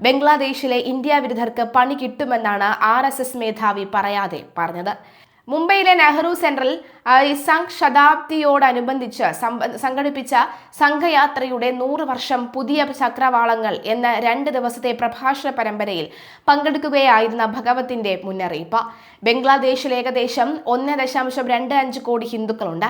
ബംഗ്ലാദേശിലെ ഇന്ത്യ വിരുദ്ധർക്ക് പണി കിട്ടുമെന്നാണ് ആർ മേധാവി പറയാതെ പറഞ്ഞത്. മുംബൈയിലെ നെഹ്റു സെൻട്രൽ സംഘ് ശതാബ്ദിയോടനുബന്ധിച്ച് സംഘടിപ്പിച്ച സംഘയാത്രയുടെ നൂറ് വർഷം പുതിയ ചക്രവാളങ്ങൾ എന്ന രണ്ട് ദിവസത്തെ പ്രഭാഷണ പരമ്പരയിൽ പങ്കെടുക്കുകയായിരുന്ന ഭഗവത്തിന്റെ മുന്നറിയിപ്പ്. ബംഗ്ലാദേശിൽ ഏകദേശം ഒന്ന് ദശാംശം രണ്ട് അഞ്ച് കോടി ഹിന്ദുക്കളുണ്ട്.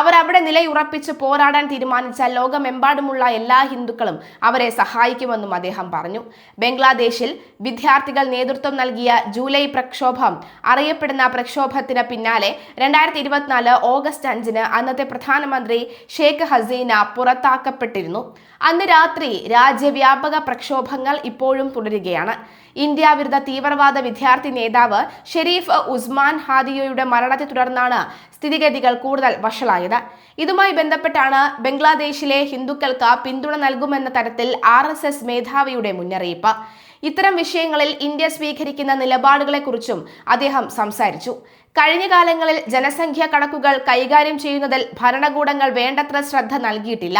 അവർ അവിടെ നിലയുറപ്പിച്ച് പോരാടാൻ തീരുമാനിച്ച ലോകമെമ്പാടുമുള്ള എല്ലാ ഹിന്ദുക്കളും അവരെ സഹായിക്കുമെന്നും അദ്ദേഹം പറഞ്ഞു. ബംഗ്ലാദേശിൽ വിദ്യാർത്ഥികൾ നേതൃത്വം നൽകിയ ജൂലൈ പ്രക്ഷോഭം അറിയപ്പെടുന്ന പ്രക്ഷോഭത്തിന് പിന്നാലെ രണ്ടായിരത്തി ഇരുപത്തിനാല് ഓഗസ്റ്റ് അഞ്ചിന് അന്നത്തെ പ്രധാനമന്ത്രി ഷെയ്ഖ് ഹസീന പുറത്താക്കപ്പെട്ടിരുന്നു. അന്ന് രാത്രി രാജ്യവ്യാപക പ്രക്ഷോഭങ്ങൾ ഇപ്പോഴും തുടരുകയാണ്. ഇന്ത്യ വിരുദ്ധ തീവ്രവാദ വിദ്യാർത്ഥി നേതാവ് ഷെരീഫ് ഉസ്മാൻ ഹാദിയോയുടെ മരണത്തെ തുടർന്നാണ് സ്ഥിതിഗതികൾ കൂടുതൽ വഷളായത്. ഇതുമായി ബന്ധപ്പെട്ടാണ് ബംഗ്ലാദേശിലെ ഹിന്ദുക്കൾക്ക് പിന്തുണ നൽകുമെന്ന തരത്തിൽ ആർ എസ് എസ് മേധാവിയുടെ മുന്നറിയിപ്പ്. ഇത്തരം വിഷയങ്ങളിൽ ഇന്ത്യ സ്വീകരിക്കുന്ന നിലപാടുകളെക്കുറിച്ചും അദ്ദേഹം സംസാരിച്ചു. കഴിഞ്ഞ കാലങ്ങളിൽ ജനസംഖ്യ കണക്കുകൾ കൈകാര്യം ചെയ്യുന്നതിൽ ഭരണകൂടങ്ങൾ വേണ്ടത്ര ശ്രദ്ധ നൽകിയിട്ടില്ല.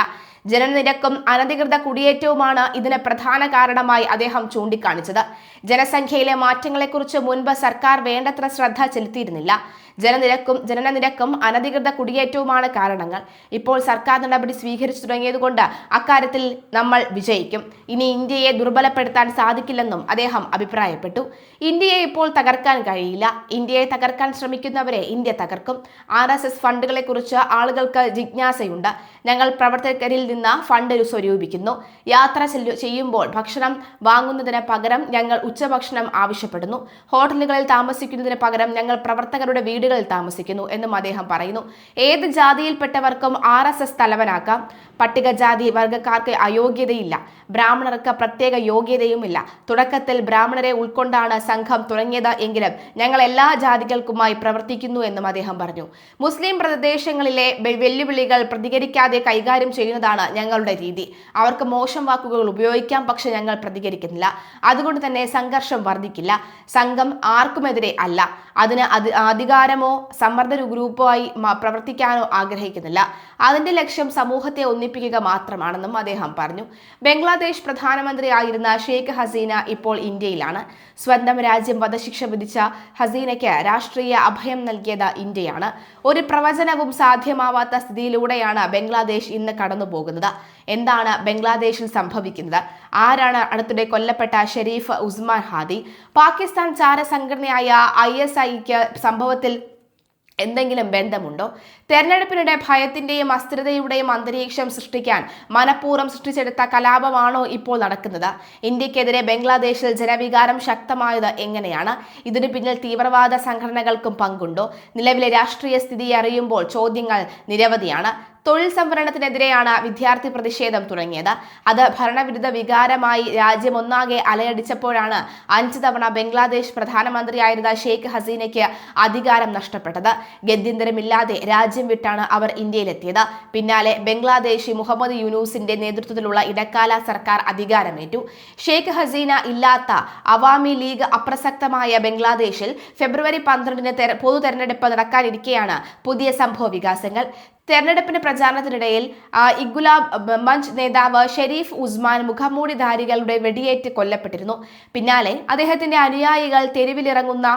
ജനനിരക്കും അനധികൃത കുടിയേറ്റവുമാണ് ഇതിന് പ്രധാന കാരണമായി അദ്ദേഹം ചൂണ്ടിക്കാണിച്ചത്. ജനസംഖ്യയിലെ മാറ്റങ്ങളെക്കുറിച്ച് മുൻപ് സർക്കാർ വേണ്ടത്ര ശ്രദ്ധ ചെലുത്തിയിരുന്നില്ല. ജനനിരക്കും ജനനനിരക്കും അനധികൃത കുടിയേറ്റവുമാണ് കാരണങ്ങൾ. ഇപ്പോൾ സർക്കാർ നടപടി സ്വീകരിച്ചു തുടങ്ങിയതുകൊണ്ട് അക്കാര്യത്തിൽ നമ്മൾ വിജയിക്കും. ഇനി ഇന്ത്യയെ ദുർബലപ്പെടുത്താൻ സാധിക്കില്ലെന്നും അദ്ദേഹം അഭിപ്രായപ്പെട്ടു. ഇന്ത്യയെ ഇപ്പോൾ തകർക്കാൻ കഴിയില്ല. ഇന്ത്യയെ തകർക്കാൻ ശ്രമിക്കുന്നവരെ ഇന്ത്യ തകർക്കും. ആർ എസ് എസ് ഫണ്ടുകളെക്കുറിച്ച് ആളുകൾക്ക് ജിജ്ഞാസയുണ്ട്. ഞങ്ങൾ പ്രവർത്തകരിൽ നിന്ന് ഫണ്ട് സ്വരൂപിക്കുന്നു. യാത്ര ചെയ്യുമ്പോൾ ഭക്ഷണം വാങ്ങുന്നതിന് പകരം ഞങ്ങൾ ഉച്ചഭക്ഷണം ആവശ്യപ്പെടുന്നു. ഹോട്ടലുകളിൽ താമസിക്കുന്നതിന് പകരം ഞങ്ങൾ പ്രവർത്തകരുടെ വീടുകളിൽ താമസിക്കുന്നു എന്നും അദ്ദേഹം പറയുന്നു. ഏത് ജാതിയിൽപ്പെട്ടവർക്കും ആർ എസ് എസ് തലവനാക്കാം. പട്ടികജാതി വർഗക്കാർക്ക് അയോഗ്യതയില്ല. ബ്രാഹ്മണർക്ക് പ്രത്യേക യോഗ്യതയുമില്ല. തുടക്കത്തിൽ ബ്രാഹ്മണരെ ഉൾക്കൊണ്ടാണ് സംഘം തുടങ്ങിയത് എങ്കിലും ഞങ്ങൾ എല്ലാ ജാതികൾക്കുമായി പ്രവർത്തിക്കുന്നു എന്നും അദ്ദേഹം പറഞ്ഞു. മുസ്ലിം പ്രദേശങ്ങളിലെ വെല്ലുവിളികൾ പ്രതികരിക്കാതെ കൈകാര്യം ചെയ്യുന്നതാണ് ഞങ്ങളുടെ രീതി. അവർക്ക് മോശം വാക്കുകൾ ഉപയോഗിക്കാം പക്ഷെ ഞങ്ങൾ പ്രതികരിക്കുന്നില്ല. അതുകൊണ്ട് തന്നെ സംഘർഷം വർദ്ധിക്കില്ല. സംഘം ആർക്കുമെതിരെ അല്ല. അതിന് അത് അധികാരമോ സമ്മർദ്ദ ഗ്രൂപ്പോ ആയി പ്രവർത്തിക്കാനോ ആഗ്രഹിക്കുന്നില്ല. അതിന്റെ ലക്ഷ്യം സമൂഹത്തെ ഒന്നിപ്പിക്കുക മാത്രമാണെന്നും അദ്ദേഹം പറഞ്ഞു. ബംഗ്ലാദേശ് പ്രധാനമന്ത്രിയായിരുന്ന ഷെയ്ഖ് ഹസീന ഇപ്പോൾ ഇന്ത്യയിലാണ്. സ്വന്തം രാജ്യം വധശിക്ഷ വിധിച്ച ഹസീനയ്ക്ക് രാഷ്ട്രീയ അഭയം നൽകിയത് ഇന്ത്യയാണ്. ഒരു പ്രവചനവും സാധ്യമാവാത്ത സ്ഥിതിയിലൂടെയാണ് ബംഗ്ലാദേശ് ഇന്ന് കടന്നു പോകുന്നത് എന്താണ് ബംഗ്ലാദേശിൽ സംഭവിക്കുന്നത്? ആരാണ് അടുത്തിടെ കൊല്ലപ്പെട്ട ഷെരീഫ് ഉസ്മാൻ ഹാദി? പാകിസ്ഥാൻ ചാര സംഘടനയായ ഐ എസ് ഐക്ക് സംഭവത്തിൽ എന്തെങ്കിലും ബന്ധമുണ്ടോ? തെരഞ്ഞെടുപ്പിനിടെ ഭയത്തിന്റെയും അസ്ഥിരതയുടെയും അന്തരീക്ഷം സൃഷ്ടിക്കാൻ മനഃപൂർവം സൃഷ്ടിച്ചെടുത്ത കലാപമാണോ ഇപ്പോൾ നടക്കുന്നത്? ഇന്ത്യക്കെതിരെ ബംഗ്ലാദേശിൽ ജനവികാരം ശക്തമായത് എങ്ങനെയാണ്? ഇതിനു പിന്നിൽ തീവ്രവാദ സംഘടനകൾക്കും പങ്കുണ്ടോ? നിലവിലെ രാഷ്ട്രീയ സ്ഥിതി അറിയുമ്പോൾ ചോദ്യങ്ങൾ നിരവധിയാണ്. തൊഴിൽ സംവരണത്തിനെതിരെയാണ് വിദ്യാർത്ഥി പ്രതിഷേധം തുടങ്ങിയത്. അത് ഭരണവിരുദ്ധ വികാരമായി രാജ്യമൊന്നാകെ അലയടിച്ചപ്പോഴാണ് അഞ്ച് തവണ ബംഗ്ലാദേശ് പ്രധാനമന്ത്രിയായിരുന്ന ഷെയ്ഖ് ഹസീനയ്ക്ക് അധികാരം നഷ്ടപ്പെട്ടത്. ഗത്യന്തരമില്ലാതെ രാജ്യം വിട്ടാണ് അവർ ഇന്ത്യയിലെത്തിയത്. പിന്നാലെ ബംഗ്ലാദേശി മുഹമ്മദ് യൂനൂസിന്റെ നേതൃത്വത്തിലുള്ള ഇടക്കാല സർക്കാർ അധികാരമേറ്റു. ഷെയ്ഖ് ഹസീന ഇല്ലാത്ത അവാമി ലീഗ് അപ്രസക്തമായ ബംഗ്ലാദേശിൽ ഫെബ്രുവരി പന്ത്രണ്ടിന് തെര- പൊതു തെരഞ്ഞെടുപ്പ് നടക്കാനിരിക്കെയാണ് പുതിയ സംഭവ വികാസങ്ങൾ. തെരഞ്ഞെടുപ്പിന് പ്രചാരണത്തിനിടയിൽ ഇഗുലാബ് മഞ്ച് നേതാവ് ഷെരീഫ് ഉസ്മാൻ മുഖമൂടിധാരികളുടെ വെടിയേറ്റ് കൊല്ലപ്പെട്ടിരുന്നു. പിന്നാലെ അദ്ദേഹത്തിന്റെ അനുയായികൾ തെരുവിലിറങ്ങുന്ന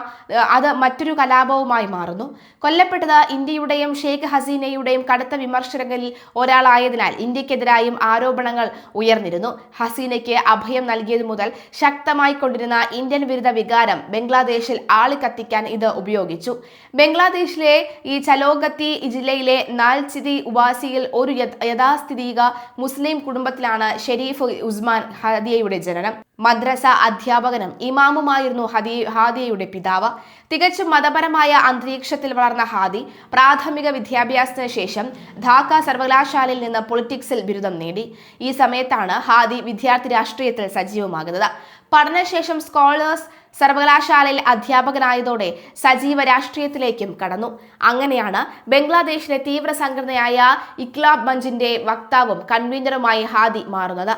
അത് മറ്റൊരു കലാപവുമായി മാറുന്നു. കൊല്ലപ്പെട്ടത് ഇന്ത്യയുടെയും ഷെയ്ഖ് ഹസീനയുടെയും കടുത്ത വിമർശകരിൽ ഒരാളായതിനാൽ ഇന്ത്യക്കെതിരായും ആരോപണങ്ങൾ ഉയർന്നിരുന്നു. ഹസീനയ്ക്ക് അഭയം നൽകിയതു മുതൽ ശക്തമായി കൊണ്ടിരുന്ന ഇന്ത്യൻ വിരുദ്ധ വികാരം ബംഗ്ലാദേശിൽ ആളിക്കത്തിക്കാൻ ഇത് ഉപയോഗിച്ചു. ബംഗ്ലാദേശിലെ ഈ ചലോഗത്തി ജില്ലയിലെ നാൽചിതി ഉവാസിയിൽ ഒരു യഥ- യഥാസ്ഥിതിക മുസ്ലിം കുടുംബത്തിലാണ് ഷെരീഫ് ഉസ്മാൻ ഹദിയയുടെ ജനനം. മദ്രസ അധ്യാപകനും ഇമാമുമായിരുന്നു ഹദി ഹാദിയയുടെ പിതാവ്. തികച്ചും മതപരമായ അന്തരീക്ഷത്തിൽ വളർന്ന ഹാദി പ്രാഥമിക വിദ്യാഭ്യാസത്തിന് ശേഷം ധാക്ക സർവകലാശാലയിൽ നിന്ന് പൊളിറ്റിക്സിൽ ബിരുദം നേടി. ഈ സമയത്താണ് ഹാദി വിദ്യാർത്ഥി രാഷ്ട്രീയത്തിൽ സജീവമാകുന്നത്. പഠനശേഷം സ്കോളേഴ്സ് സർവകലാശാലയിൽ അധ്യാപകനായതോടെ സജീവ രാഷ്ട്രീയത്തിലേക്കും കടന്നു. അങ്ങനെയാണ് ബംഗ്ലാദേശിലെ തീവ്ര സംഘടനയായ ഇക്ലാബ് മഞ്ചിന്റെ വക്താവും കൺവീനറുമായി ഹാദി മാറുന്നത്.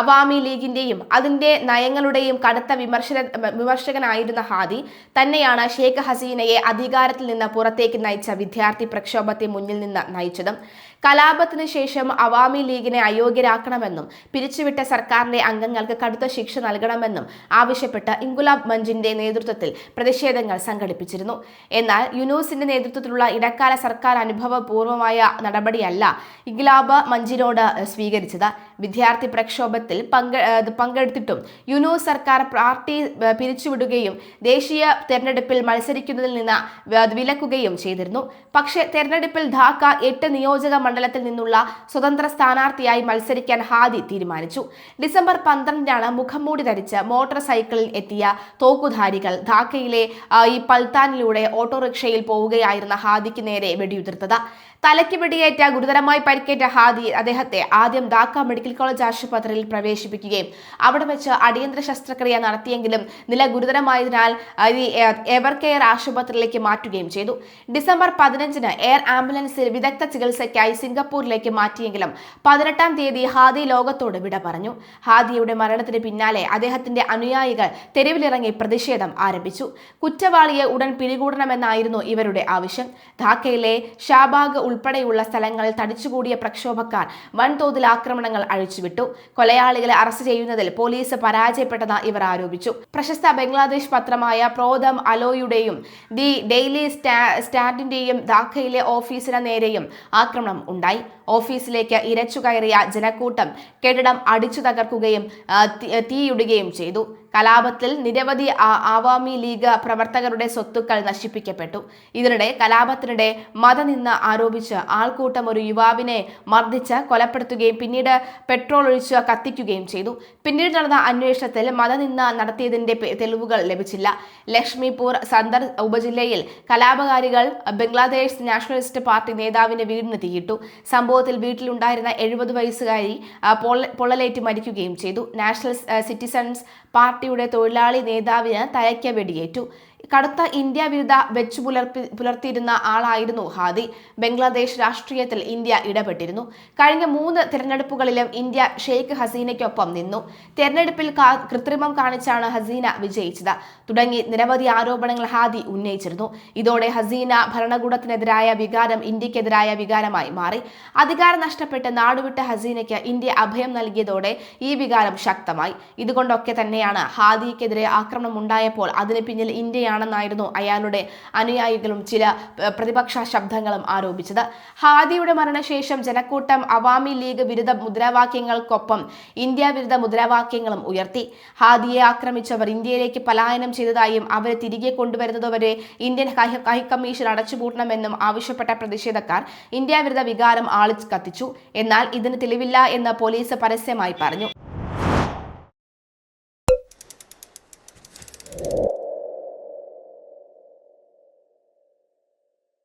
അവാമി ലീഗിന്റെയും അതിന്റെ നയങ്ങളുടെയും കടുത്ത വിമർശന വിമർശകനായിരുന്ന ഹാദി തന്നെയാണ് ഷെയ്ഖ് ഹസീനയെ അധികാരത്തിൽ നിന്ന് പുറത്തേക്ക് നയിച്ച വിദ്യാർത്ഥി പ്രക്ഷോഭത്തെ മുന്നിൽ നിന്ന് നയിച്ചതും. കലാപത്തിന് ശേഷം അവാമി ലീഗിനെ അയോഗ്യരാക്കണമെന്നും പിരിച്ചുവിട്ട സർക്കാരിന്റെ അംഗങ്ങൾക്ക് കടുത്ത ശിക്ഷ നൽകണമെന്നും ആവശ്യപ്പെട്ട് ഇൻകുലാബ് മഞ്ചിന്റെ നേതൃത്വത്തിൽ പ്രതിഷേധങ്ങൾ സംഘടിപ്പിച്ചിരുന്നു. എന്നാൽ യുനൂസിന്റെ നേതൃത്വത്തിലുള്ള ഇടക്കാല സർക്കാർ അനുഭവപൂർവമായ നടപടിയല്ല ഇഗ്ലാബ് മഞ്ചിനോട് സ്വീകരിച്ചത്. വിദ്യാർത്ഥി പ്രക്ഷോഭത്തിൽ പങ്കെ പങ്കെടുത്തിട്ടും. യുനോ സർക്കാർ പാർട്ടി പിരിച്ചുവിടുകയും ദേശീയ തെരഞ്ഞെടുപ്പിൽ മത്സരിക്കുന്നതിൽ നിന്ന് വിലക്കുകയും ചെയ്തിരുന്നു. പക്ഷേ തെരഞ്ഞെടുപ്പിൽ ധാക്ക എട്ട് നിയോജക മണ്ഡലത്തിൽ നിന്നുള്ള സ്വതന്ത്ര സ്ഥാനാർത്ഥിയായി മത്സരിക്കാൻ ഹാദി തീരുമാനിച്ചു. ഡിസംബർ പന്ത്രണ്ടിനാണ് മുഖംമൂടി ധരിച്ച് മോട്ടോർ സൈക്കിളിൽ എത്തിയ തോക്കുധാരികൾ ധാക്കയിലെ ഈ പൽത്താനിലൂടെ ഓട്ടോറിക്ഷയിൽ പോവുകയായിരുന്ന ഹാദിക്ക് നേരെ വെടിയുതിർത്തത്. തലയ്ക്ക് വെടിയേറ്റ ഗുരുതരമായി പരിക്കേറ്റ ഹാദി അദ്ദേഹത്തെ ആദ്യം ധാക്ക മെഡിക്കൽ കോളേജ് ആശുപത്രിയിൽ പ്രവേശിപ്പിക്കുകയും അവിടെ വെച്ച് അടിയന്തര ശസ്ത്രക്രിയ നടത്തിയെങ്കിലും നില ഗുരുതരമായതിനാൽ എവർ കെയർ ആശുപത്രിയിലേക്ക് മാറ്റുകയും ചെയ്തു. ഡിസംബർ പതിനഞ്ചിന് എയർ ആംബുലൻസിൽ വിദഗ്ധ ചികിത്സയ്ക്കായി സിംഗപ്പൂരിലേക്ക് മാറ്റിയെങ്കിലും പതിനെട്ടാം തീയതി ഹാദി ലോകത്തോട് വിട പറഞ്ഞു. ഹാദിയുടെ മരണത്തിന് പിന്നാലെ അദ്ദേഹത്തിന്റെ അനുയായികൾ തെരുവിലിറങ്ങി പ്രതിഷേധം ആരംഭിച്ചു. കുറ്റവാളിയെ ഉടൻ പിടികൂടണമെന്നായിരുന്നു ഇവരുടെ ആവശ്യം. ധാക്കയിലെ ഷാബാഗ് ഉൾപ്പെടെയുള്ള സ്ഥലങ്ങളിൽ തടിച്ചുകൂടിയ പ്രക്ഷോഭക്കാർ വൻതോതിൽ ആക്രമണങ്ങൾ അഴിച്ചുവിട്ടു. കൊലയാളികളെ അറസ്റ്റ് ചെയ്യുന്നതിൽ പോലീസ് പരാജയപ്പെട്ടെന്ന് ഇവർ ആരോപിച്ചു. പ്രശസ്ത ബംഗ്ലാദേശ് പത്രമായ പ്രോദം അലോയുടെയും ദി ഡെയിലി സ്റ്റാ- സ്റ്റാൻഡിന്റെയും ധാക്കയിലെ ഓഫീസിന് നേരെയും ആക്രമണം ഉണ്ടായി. ഓഫീസിലേക്ക് ഇരച്ചു കയറിയ ജനക്കൂട്ടം കെട്ടിടം അടിച്ചു തകർക്കുകയും തീയിടുകയും ചെയ്തു. കലാപത്തിൽ നിരവധി ആവാമി ലീഗ് പ്രവർത്തകരുടെ സ്വത്തുക്കൾ നശിപ്പിക്കപ്പെട്ടു. ഇതിനിടെ കലാപത്തിനിടെ മതനിന്ന ആരോപിച്ച് ആൾക്കൂട്ടം ഒരു യുവാവിനെ മർദ്ദിച്ച് കൊലപ്പെടുത്തുകയും പിന്നീട് പെട്രോൾ ഒഴിച്ച് കത്തിക്കുകയും ചെയ്തു. പിന്നീട് നടന്ന അന്വേഷണത്തിൽ മതനിന്ന നടത്തിയതിന്റെ തെളിവുകൾ ലഭിച്ചില്ല. ലക്ഷ്മിപൂർ സന്ദർ ഉപജില്ലയിൽ കലാപകാരികൾ ബംഗ്ലാദേശ് നാഷണലിസ്റ്റ് പാർട്ടി നേതാവിന്റെ വീടിന് തീയിട്ടു. സംഭവത്തിൽ വീട്ടിലുണ്ടായിരുന്ന എഴുപത് വയസ്സുകാരി പൊള്ളലേറ്റ് മരിക്കുകയും ചെയ്തു. നാഷണൽ സിറ്റിസൺസ് സിറ്റിസൺസ് പാർട്ടിയുടെ തൊഴിലാളി നേതാവിന് തലയ്ക്ക് വെടിയേറ്റു. കടുത്ത ഇന്ത്യ വിരുദ്ധ വെച്ചു പുലർത്തി പുലർത്തിയിരുന്ന ആളായിരുന്നു ഹാദി. ബംഗ്ലാദേശ് രാഷ്ട്രീയത്തിൽ ഇന്ത്യ ഇടപെട്ടിരുന്നു. കഴിഞ്ഞ മൂന്ന് തിരഞ്ഞെടുപ്പുകളിലും ഇന്ത്യ ഷെയ്ഖ് ഹസീനയ്ക്കൊപ്പം നിന്നു. തെരഞ്ഞെടുപ്പിൽ കൃത്രിമം കാണിച്ചാണ് ഹസീന വിജയിച്ചത്. തുടങ്ങി നിരവധി ആരോപണങ്ങൾ ഹാദി ഉന്നയിച്ചിരുന്നു. ഇതോടെ ഹസീന ഭരണകൂടത്തിനെതിരായ വികാരം ഇന്ത്യക്കെതിരായ വികാരമായി മാറി. അധികാരം നഷ്ടപ്പെട്ട് നാടുവിട്ട ഹസീനയ്ക്ക് ഇന്ത്യ അഭയം നൽകിയതോടെ ഈ വികാരം ശക്തമായി. ഇതുകൊണ്ടൊക്കെ തന്നെയാണ് ഹാദിക്കെതിരെ ആക്രമണം ഉണ്ടായപ്പോൾ അതിന് പിന്നിൽ ഇന്ത്യയാണെന്നായിരുന്നു അയാളുടെ അനുയായികളും ചില പ്രതിപക്ഷ ശബ്ദങ്ങളും ആരോപിച്ചത്. ഹാദിയുടെ മരണശേഷം ജനക്കൂട്ടം അവാമി ലീഗ് വിരുദ്ധ മുദ്രാവാക്യങ്ങൾക്കൊപ്പം ഇന്ത്യ വിരുദ്ധ മുദ്രാവാക്യങ്ങളും ഉയർത്തി. ഹാദിയെ ആക്രമിച്ചവർ ഇന്ത്യയിലേക്ക് പലായനം ചെയ്തതായും അവരെ തിരികെ കൊണ്ടുവരുന്നതുവരെ ഇന്ത്യൻ ഹൈക്കമ്മീഷൻ അടച്ചുപൂട്ടണമെന്നും ആവശ്യപ്പെട്ട പ്രതിഷേധക്കാർ ഇന്ത്യ വിരുദ്ധ വികാരം ആളിച്ച് കത്തിച്ചു. എന്നാൽ ഇതിന് തെളിവില്ല എന്ന് പോലീസ് പരസ്യമായി പറഞ്ഞു.